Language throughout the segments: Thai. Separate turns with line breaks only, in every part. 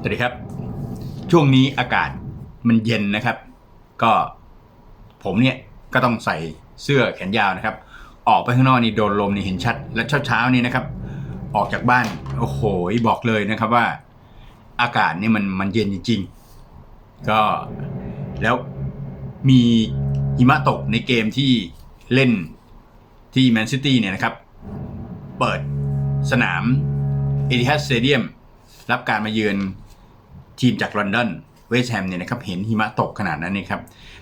สวัสดีครับ ช่วงนี้อากาศมันเย็นนะครับ ก็ผมเนี่ยก็ต้องใส่เสื้อแขนยาวนะครับ ออกไปข้างนอกนี่โดนลมนี่เห็นชัด และเช้าเช้าๆนี้นะครับ ออกจากบ้านโอ้โหบอกเลยนะครับว่า อากาศนี่มันมันเย็นจริงๆ ก็แล้วมีหิมะตกในเกมที่เล่นที่แมนซิตี้เนี่ยนะครับ เปิดสนามเอติฮัดสเตเดียมรับการมาเยือน ทีมจากลอนดอนเวสแฮมเนี่ยนะครับเห็นหิมะตกขนาดนั้นเนี่ยครับ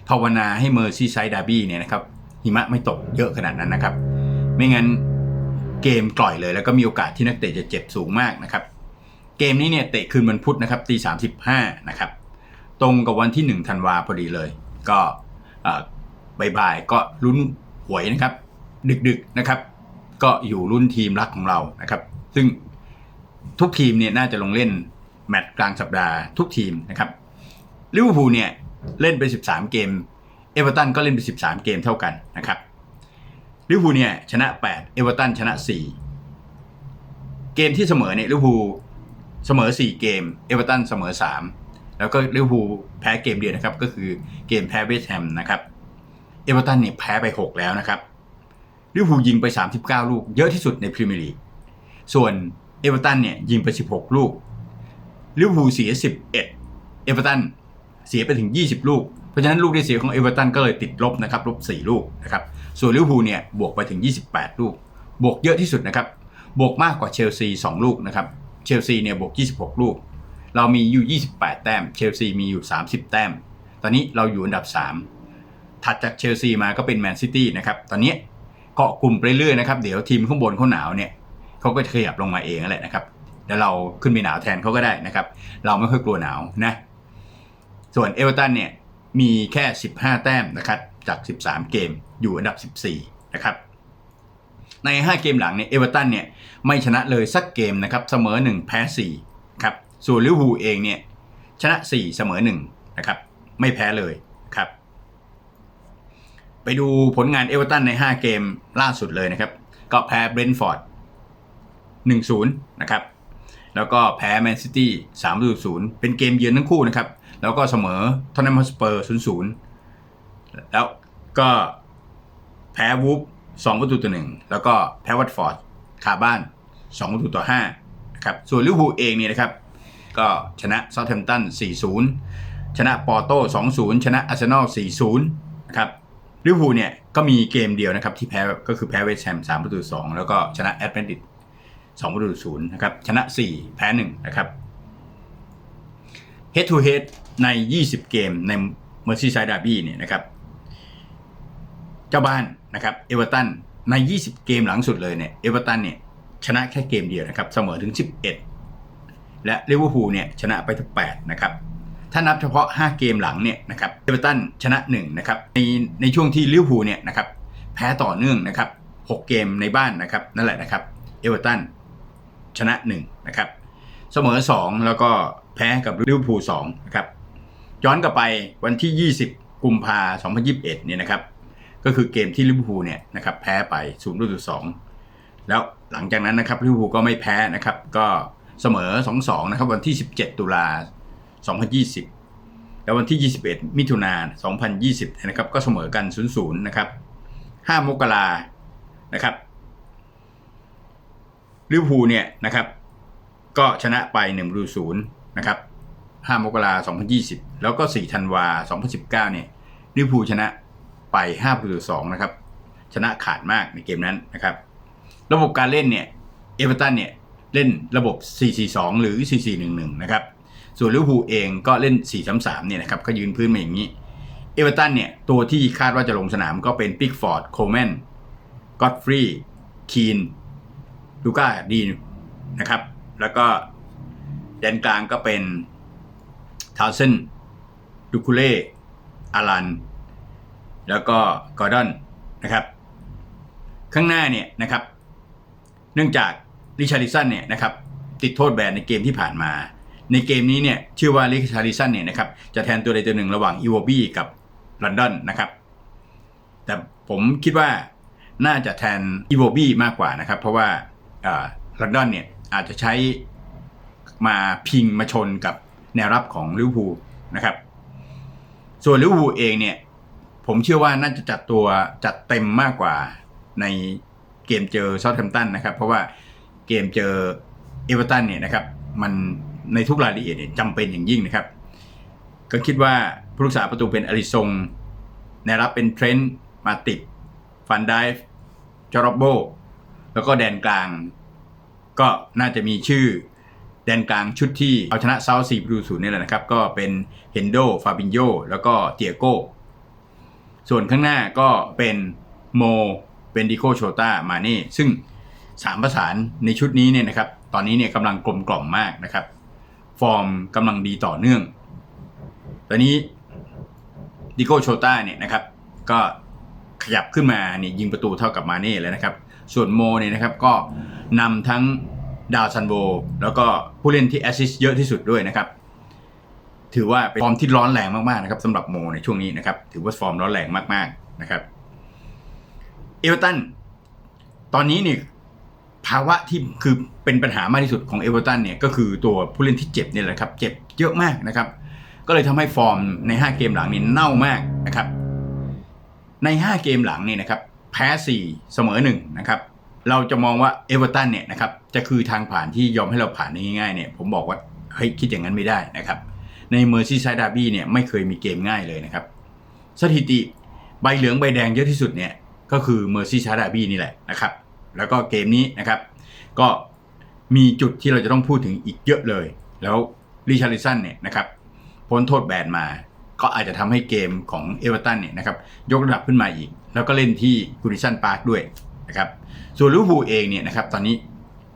ภาวนาให้เมอร์ซีไซด์ดาร์บี้เนี่ยนะครับหิมะไม่ตกเยอะขนาดนั้นนะครับ ไม่งั้นเกมกล่อยเลยแล้วก็มีโอกาสที่นักเตะจะเจ็บสูงมากนะครับ เกมนี้เนี่ยเตะคืนวันพุธนะครับตีสามสิบห้านะครับ ตรงกับวันที่หนึ่งธันวาพอดีเลย ก็อ่อบ่ายๆก็ลุ้นหวยนะครับ ดึกๆนะครับ ก็อยู่รุ่นทีมรักของเรานะครับ ซึ่งทุกทีมเนี่ยน่าจะลงเล่น แมตช์กลางสัปดาห์ทุกทีมนะครับลิเวอร์พูลเนี่ยเล่นไป 13 เกม เอเวอร์ตันก็เล่นไป 13 เกมเท่ากันนะครับลิเวอร์พูลเนี่ยชนะ 8 เอเวอร์ตันชนะ 4 เกมที่เสมอเนี่ยลิเวอร์พูลเสมอ 4 เกม เอเวอร์ตันเสมอ 3 แล้วก็ลิเวอร์พูลแพ้เกมเดียวนะครับ ก็คือเกมแพ้เวสต์แฮมนะครับ เอเวอร์ตันเนี่ยแพ้ไป 6 แล้วนะครับลิเวอร์พูลยิงไป 39 ลูก เยอะที่สุดในพรีเมียร์ลีก ส่วนเอเวอร์ตันเนี่ยยิงไป 16 ลูก ลิเวอร์พูลเสีย 11 เอเวอร์ตันเสียไปถึง 20 ลูก เพราะฉะนั้นลูกได้เสียของเอเวอร์ตันก็เลยติดลบนะครับลบ 4 ลูกนะครับส่วนลิเวอร์พูลเนี่ยบวกไปถึง 28 ลูก บวกเยอะที่สุดนะครับบวกมากกว่าเชลซี 2 ลูกนะครับเชลซีเนี่ยบวก 26 ลูก เรามีอยู่ 28 แต้มเชลซีมีอยู่ 30 แต้ม ตอนนี้เราอยู่อันดับ 3 ถัดจากเชลซีมาก็เป็นแมนซิตี้นะครับตอนนี้เกาะกลุ่มไปเรื่อยนะครับเดี๋ยวทีมข้างบนเขาหนาวเนี่ยเขาก็ขยับลงมาเองนั่นแหละนะครับ แล้วเราขึ้นไปหนาวแทนเขาก็ได้นะครับ เราไม่ค่อยกลัวหนาวนะ ส่วนเอเวอร์ตันเนี่ยมีแค่ 15 แต้มนะครับจาก 13 เกมอยู่อันดับ 14 นะครับ ใน 5 เกมหลังเนี่ยเอเวอร์ตันเนี่ยไม่ชนะเลยสักเกมนะครับเสมอ 1 แพ้4ครับส่วนลิเวอร์พูลเองเนี่ยชนะ 4 เสมอ1นะครับไม่แพ้เลยครับ ไปดูผลงานเอเวอร์ตันใน 5 เกมล่าสุดเลยนะครับ ก็แพ้เบรนท์ฟอร์ด1-0 นะครับ แล้วก็แพ้แมนซิตี้3-0เป็นเกมเยือนทั้งคู่นะครับ แล้วก็เสมอทอนนัมฮอสเปอร์0-0แล้วก็แพ้วูฟ2ประตูต่อ1แล้วก็แพ้วัตฟอร์ดคาบ้าน2ประตูต่อ5นะครับส่วนลิเวอร์พูลเองเนี่ยนะครับ ก็ชนะเซาท์แฮมป์ตัน4-0 ชนะปอร์โต้2-0 ชนะอาร์เซนอล4-0นะครับลิเวอร์พูลเนี่ยก็มีเกมเดียวนะครับที่แพ้ก็คือแพ้เวสต์แฮม3ประตู2แล้วก็ชนะแอตแลนติก 2ประตู0นะครับชนะ 4 แพ้ 1 นะครับ head to head ใน 20 เกมใน Merseyside Derby เนี่ยนะครับ เจ้าบ้านนะครับเอเวอร์ตันใน 20 เกมหลังสุดเลยเนี่ยเอเวอร์ตันเนี่ยชนะแค่เกมเดียวนะครับ เสมอถึง 11 และลิเวอร์พูลเนี่ยชนะไปถึง8นะครับถ้านับเฉพาะ 5 เกมหลังเนี่ยนะครับเอเวอร์ตันชนะ1นะครับในในช่วงที่ลิเวอร์พูลเนี่ยนะครับแพ้ต่อเนื่องนะครับ 6 เกมในบ้านนะครับนั่นแหละนะครับเอเวอร์ตัน ชนะ1นะครับเสมอ 2 แล้วก็แพ้กับลิเวอร์พูล2นะครับย้อนกลับไปวันที่ 20 กุมภาพันธ์2021เนี่ยนะครับก็คือเกมที่ลิเวอร์พูลเนี่ยนะครับแพ้ไป0ประตู2แล้วหลังจากนั้นนะครับลิเวอร์พูลก็ไม่แพ้นะครับก็เสมอ 2-2นะครับวันที่ 17 ตุลา2020 แล้ววันที่ 21 มิถุนายน2020 นะครับ ก็เสมอกัน 0-0 นะครับ 5 มกรานะครับ ลิเวอร์พูลเนี่ยนะครับก็ชนะไป1ประตู0นะครับ5มกราคม2020 แล้วก็4ธันวาคม2019เนี่ยลิเวอร์พูลชนะไป5ประตู2นะครับชนะขาดมากในเกมนั้นนะครับ ระบบการเล่นเนี่ยเอเวอร์ตันเนี่ยเล่นระบบ 4-4-2 หรือ 4-4-1-1 นะครับ ส่วนลิเวอร์พูลเองก็เล่น 4-3-3 เนี่ยนะครับ ก็ยืนพื้นมาอย่างนี้ เอเวอร์ตันเนี่ย ตัวที่คาดว่าจะลงสนามก็เป็นปิกฟอร์ด โคลแมนก็อดฟรีย์ คีน ลูก้าดีนะครับ แล้วก็แดนกลางก็เป็นทาวเซนดูคูเล่อารัน แล้วก็กอร์ดอนนะครับ ข้างหน้าเนี่ยนะครับ เนื่องจากริชาริสันเนี่ยนะครับ ติดโทษแบนในเกมที่ผ่านมา ในเกมนี้เนี่ยชื่อว่าริชาริสันเนี่ยนะครับ จะแทนตัวใดตัวหนึ่งระหว่างอีวอบี้กับลอนดอนนะครับ แต่ผมคิดว่าน่าจะแทนอีวอบี้มากกว่านะครับ เพราะว่า ลอนดอนเนี่ยอาจจะใช้มาพิงมาชนกับแนวรับของลิเวอร์พูลนะครับ ส่วนลิเวอร์พูลเองเนี่ยผมเชื่อว่าน่าจะจัดตัวจัดเต็มมากกว่าในเกมเจอซาท์แฮมป์ตันนะครับ เพราะว่าเกมเจอเอเวอร์ตันเนี่ยนะครับมันในทุกรายละเอียดเนี่ยจำเป็นอย่างยิ่งนะครับ ก็คิดว่าผู้รักษาประตูเป็นอลิซงแนวรับเป็นเทรนต์มาติดฟันไดฟ์จอร์โบ แล้วก็แดนกลาง ก็น่าจะมีชื่อ แดนกลางชุดที่เอาชนะเซาท์ซีประตูศูนย์นี่แหละนะครับ ก็เป็นเฮนโดฟาบินโยแล้วก็เตียโก้ ส่วนข้างหน้าก็เป็นโมเป็นดิโกโชตามาเน่ซึ่งสามประสานในชุดนี้เนี่ยนะครับ ตอนนี้เนี่ยกำลังกลมกล่อมมากนะครับ ฟอร์มกำลังดีต่อเนื่อง ตอนนี้ดิโกโชตาเนี่ยนะครับ ก็ขยับขึ้นมาเนี่ยยิงประตูเท่ากับมาเน่เลยนะครับ ส่วนโมเนี่ยนะครับก็นำทั้งดาวซันโวแล้วก็ผู้เล่นที่แอสซิสเยอะที่สุดด้วยนะครับ ถือว่าเป็นฟอร์มที่ร้อนแรงมากๆนะครับสำหรับโมในช่วงนี้นะครับ ถือว่าฟอร์มร้อนแรงมากๆนะครับเอเวอร์ตันตอนนี้เนี่ยภาวะที่คือเป็นปัญหามากที่สุดของเอเวอร์ตันเนี่ยก็คือตัวผู้เล่นที่เจ็บเนี่ยแหละครับ เจ็บเยอะมากนะครับ ก็เลยทำให้ฟอร์มใน 5 เกมหลังนี่เน่ามากนะครับ ใน 5 เกมหลังเนี่ยนะครับ แพ้ 4 เสมอ1นะครับเราจะมองว่าเอเวอร์ตันเนี่ยนะครับจะคือทางผ่านที่ยอมให้เราผ่านง่ายๆเนี่ยผมบอกว่าเฮ้ยคิดอย่างนั้นไม่ได้นะครับในเมอร์ซี่ไซด์ดาร์บี้เนี่ยไม่เคยมีเกมง่ายเลยนะครับสถิติใบเหลืองใบแดงเยอะที่สุดเนี่ยก็คือเมอร์ซี่ไซด์ดาร์บี้นี่แหละนะครับแล้วก็เกมนี้นะครับก็มีจุดที่เราจะต้องพูดถึงอีกเยอะเลย แล้วริชาริสันเนี่ยนะครับพ้นโทษแบนมา ก็อาจจะทำให้เกมของเอเวอร์ตันเนี่ยนะครับยกระดับขึ้นมาอีก แล้วก็เล่นที่กูริสันพาร์คด้วยนะครับส่วนลิเวอร์พูลเองเนี่ยนะครับตอนนี้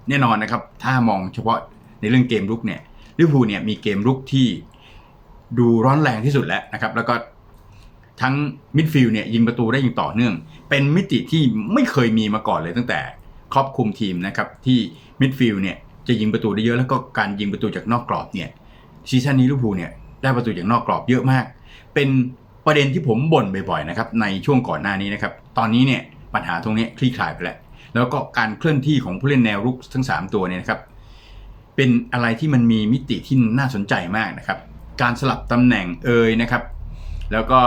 แน่นอนนะครับถ้ามองเฉพาะในเรื่องเกมรุกเนี่ยลิเวอร์พูลเนี่ยมีเกมรุกที่ดูร้อนแรงที่สุดแล้วนะครับแล้วก็ทั้งมิดฟิลด์เนี่ยยิงประตูได้อย่างต่อเนื่อง เป็นมิติที่ไม่เคยมีมาก่อนเลยตั้งแต่ครอบคุมทีมนะครับที่มิดฟิลด์เนี่ยจะยิงประตูได้เยอะแล้วก็การยิงประตูจากนอกกรอบเนี่ยซีซั่นนี้ลิเวอร์พูลเนี่ยได้ประตูจากนอกกรอบเยอะมาก เป็น ประเด็นที่ผมบ่นบ่อยๆนะครับในช่วงก่อนหน้านี้นะครับตอนนี้เนี่ยปัญหาตรงนี้คลี่คลายไปแล้วแล้วก็การเคลื่อนที่ของผู้เล่นแนวรุกทั้ง 3 ตัวเนี่ยนะครับเป็นอะไรที่มันมีมิติที่น่าสนใจมากนะครับการสลับตำแหน่งเอยนะครับแล้วก็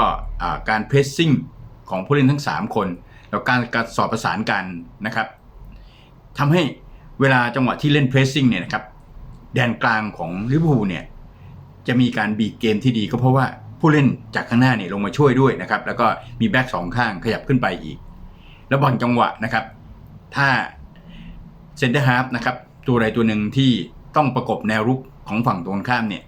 การเพรสซิ่งของผู้เล่นทั้ง 3 คน แล้วการการสอบประสานกันนะครับทำให้เวลาจังหวะที่เล่นเพรสซิ่งเนี่ยนะครับแดนกลางของลิเวอร์พูลเนี่ยจะมีการบีเกมที่ดีก็เพราะว่า ผู้เล่นจากข้างหน้าเนี่ยลงมาช่วยด้วยนะครับ แล้วก็มีแบ็กสองข้างขยับขึ้นไปอีก แล้วบางจังหวะนะครับ ถ้าเซนเตอร์ฮาร์ฟนะครับตัวใดตัวหนึ่งที่ต้องประกบแนวรุกของฝั่งตรงข้ามเนี่ย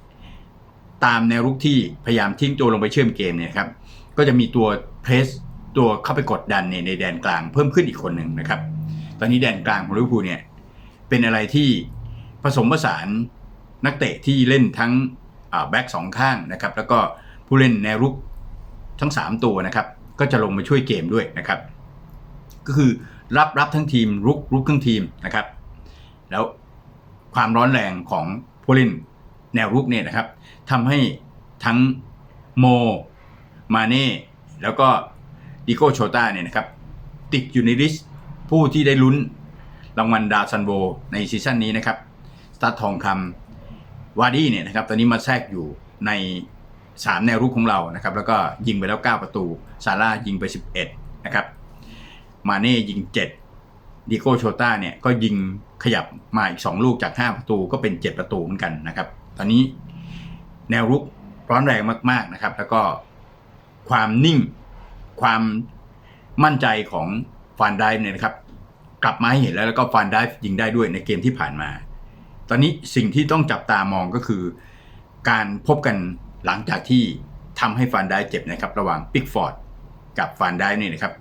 ตามแนวรุกที่พยายามทิ้งตัวลงไปเชื่อมเกมเนี่ยครับก็จะมีตัวเพรสตัวเข้าไปกดดันเนี่ยในแดนกลางเพิ่มขึ้นอีกคนหนึ่งนะครับ ตอนนี้แดนกลางของลิเวอร์พูลเนี่ยเป็นอะไรที่ผสมผสานนักเตะที่เล่นทั้งแบ็กสองข้างนะครับ แล้วก็ ผู้เล่นแนวรุกทั้ง 3 ตัวนะครับ ก็จะลงมาช่วยเกมด้วยนะครับ ก็คือรับรับทั้งทีมรุกรุกทั้งทีมนะครับ แล้วความร้อนแรงของผู้เล่นแนวรุกเนี่ยนะครับทำให้ทั้งโม มาเน่ แล้วก็ดิโก้โชตาเนี่ยนะครับ ติดอยู่ในลิสต์ผู้ที่ได้ลุ้นรางวัลดาวซันโบในซีซั่นนี้นะครับ สตาร์ททองคำวาร์ดี้เนี่ยนะครับ ตอนนี้มาแทรกอยู่ใน 3 แนวรุกของเรานะครับแล้วก็ยิงไปแล้ว 9 ประตูซาร่ายิงไป 11 นะครับ มาเน่ยิง 7ดิโกโชต้าเนี่ยก็ยิงขยับมาอีก 2 ลูกจาก 5 ประตูก็เป็น 7 ประตูเหมือนกันนะครับ ตอนนี้แนวรุกร้อนแรงมากๆนะครับ แล้วก็ความนิ่งความมั่นใจของฟานไดฟ์เนี่ยนะครับ กลับมาให้เห็นแล้วแล้วก็ฟานไดฟ์ยิงได้ด้วยในเกมที่ผ่านมา ตอนนี้สิ่งที่ต้องจับตามองก็คือ การพบกัน หลังจากที่ทำให้ฟานไดฟ์เจ็บนะครับ ระหว่างปิกฟอร์ดกับฟานไดฟ์เนี่ยนะครับ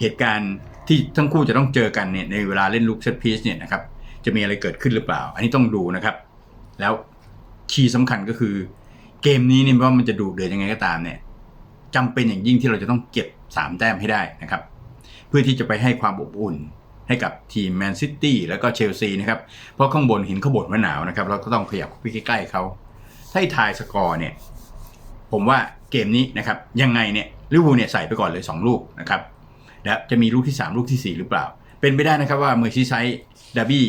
เหตุการณ์ที่ทั้งคู่จะต้องเจอกันเนี่ยในเวลาเล่นลูกเซตพีซเนี่ยนะครับจะมีอะไรเกิดขึ้นหรือเปล่า อันนี้ต้องดูนะครับ แล้วคีย์สำคัญก็คือเกมนี้เนี่ยว่ามันจะดูเดือดยังไงก็ตามเนี่ยจำเป็นอย่างยิ่งที่เราจะต้องเก็บ 3 แต้มให้ได้นะครับ เพื่อที่จะไปให้ความอบอุ่นให้กับทีมแมนซิตี้แล้วก็เชลซีนะครับ เพราะข้างบนเห็นเขาบ่นว่าหนาวนะครับ เราก็ต้องขยับไปใกล้ๆเขา ให้ทายสกอร์เนี่ยผมว่าเกมนี้นะครับยังไงเนี่ยลิเวอร์พูลเนี่ยใส่ไปก่อนเลย 2 ลูกนะครับแล้วจะมีลูกที่ 3 ลูกทีสี่ 4 หรือเปล่า เป็นไปได้นะครับว่าเมอร์ซีไซด์ดาร์บี้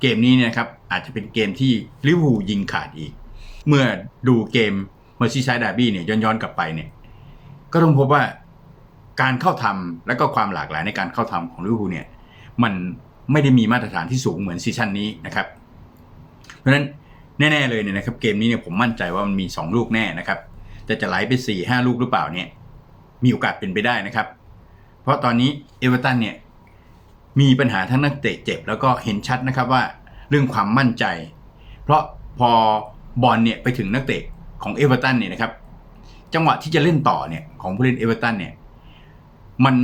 เกมนี้เนี่ยนะครับอาจจะเป็นเกมที่ลิเวอร์พูลยิงขาดอีก เมื่อดูเกมเมอร์ซีไซด์ดาร์บี้เนี่ยย้อนๆกลับไปเนี่ยก็ต้องพบว่าการเข้าทำและก็ความหลากหลายในการเข้าทำของลิเวอร์พูลเนี่ยมันไม่ได้มีมาตรฐานที่สูงเหมือนซีซั่นนี้นะครับ เพราะฉะนั้น แน่ๆเลยเนี่ยนะครับเกมนี้เนี่ยผมมั่นใจว่ามันมี 2 ลูกแน่นะครับแต่จะไหลไป4ี่ห้าลูกหรือเปล่าเนี่ยมีโอกาสเป็นไปได้นะครับ เพราะตอนนี้เอเวอร์ตันเนี่ยมีปัญหาทั้งนักเตะเจ็บ แล้วก็เห็นชัดนะครับว่าเรื่องความมั่นใจ เพราะพอบอลเนี่ยไปถึงนักเตะของเอเวอร์ตันเนี่ยนะครับจังหวะที่จะเล่นต่อเนี่ยของผู้เล่นเอเวอร์ตันเนี่ยมัน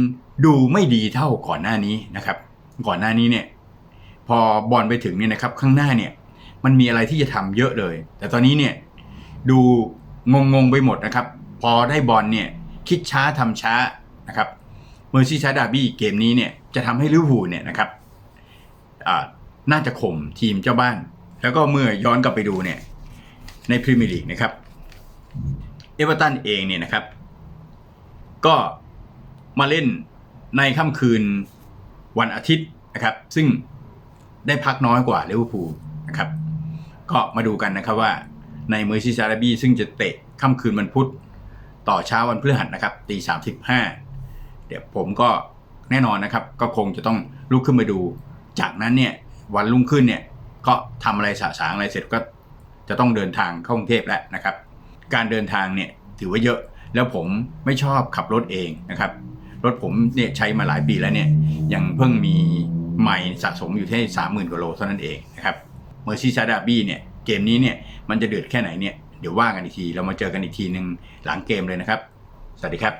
ดูไม่ดีเท่าก่อนหน้านี้นะครับ ก่อนหน้านี้เนี่ยพอบอลไปถึงเนี่ยนะครับข้างหน้าเนี่ย มันมีอะไรที่จะทำเยอะเลย แต่ตอนนี้เนี่ยดูงงๆไปหมดนะครับ พอได้บอลเนี่ยคิดช้าทำช้านะครับเมอร์ซี่ชาดาบี้เกมนี้เนี่ยจะทำให้ลิเวอร์พูลเนี่ยนะครับอ่าน่าจะข่มทีมเจ้าบ้าน แล้วก็เมื่อย้อนกลับไปดูเนี่ยในพรีเมียร์ลีกนะครับเอเวอร์ตันเองเนี่ยนะครับ ก็มาเล่นในค่ำคืนวันอาทิตย์นะครับ ซึ่งได้พักน้อยกว่าลิเวอร์พูลนะครับ ก็มาดูกันนะครับว่าในเมอร์ซีซาร์บี้ซึ่งจะเตะค่ำคืนวันพุธต่อเช้าวันพฤหัสนะครับตีสามสิบห้าเดี๋ยวผมก็แน่นอนนะครับก็คงจะต้องลุกขึ้นมาดู จากนั้นเนี่ยวันรุ่งขึ้นเนี่ยก็ทำอะไรสะสางอะไรเสร็จก็จะต้องเดินทางเข้ากรุงเทพแล้วนะครับ การเดินทางเนี่ยถือว่าเยอะแล้วผมไม่ชอบขับรถเองนะครับ รถผมเนี่ยใช้มาหลายปีแล้วเนี่ยยังเพิ่งมีไมล์สะสมอยู่ที่สามหมื่นกว่าโลเท่านั้นเองนะครับ เมอร์ซีซาดาบี้เนี่ยเกมนี้เนี่ยมันจะเดือดแค่ไหนเนี่ยเดี๋ยวว่ากันอีกที เรามาเจอกันอีกทีหนึ่งหลังเกมเลยนะครับ สวัสดีครับ